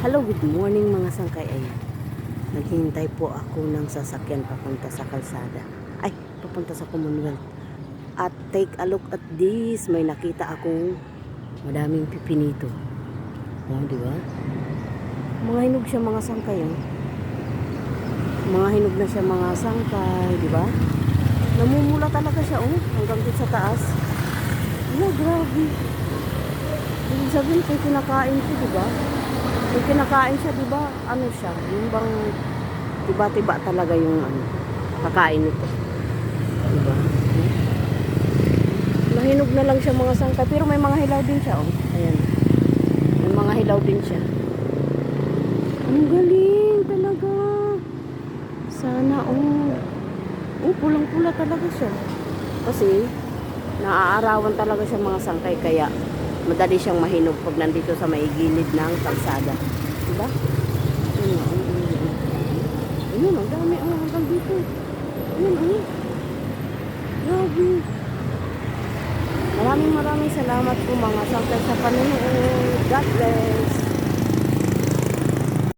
Hello, good morning mga sangkay. Ayan. Naghihintay po ako ng sasakyan papunta sa kalsada. Ay, papunta sa Commonwealth. At take a look at this. May nakita akong madaming pipinito. Oh, di ba? Mga hinog siya mga sangkay. Oh. Mga hinog na siya mga sangkay, di ba? Namumula talaga siya, oh, hanggang dito sa taas. Ano, grabe. Ibig sabihin, kung kinakain ko, di ba? Kung kinakain siya, di ba, ano siya, yung bang tiba-tiba talaga yung ano, kakain nito. Di ba? Mahinog na lang siya mga sangka, pero may mga hilaw din siya, oh. Ayan. May mga hilaw din siya. Ang galing talaga. Sana, oh. Oh, pulang-pula talaga siya. Kasi, naaarawan talaga siya mga sangkay, kaya madali siyang mahinog pag nandito sa may gilid ng kalsada. Diba? Ayun, ayun, ayun, ayun. Ang dami oh, hanggang dito. Ayun, ayun. Grabe. Maraming maraming salamat po mga sangkay sa panonood. God bless.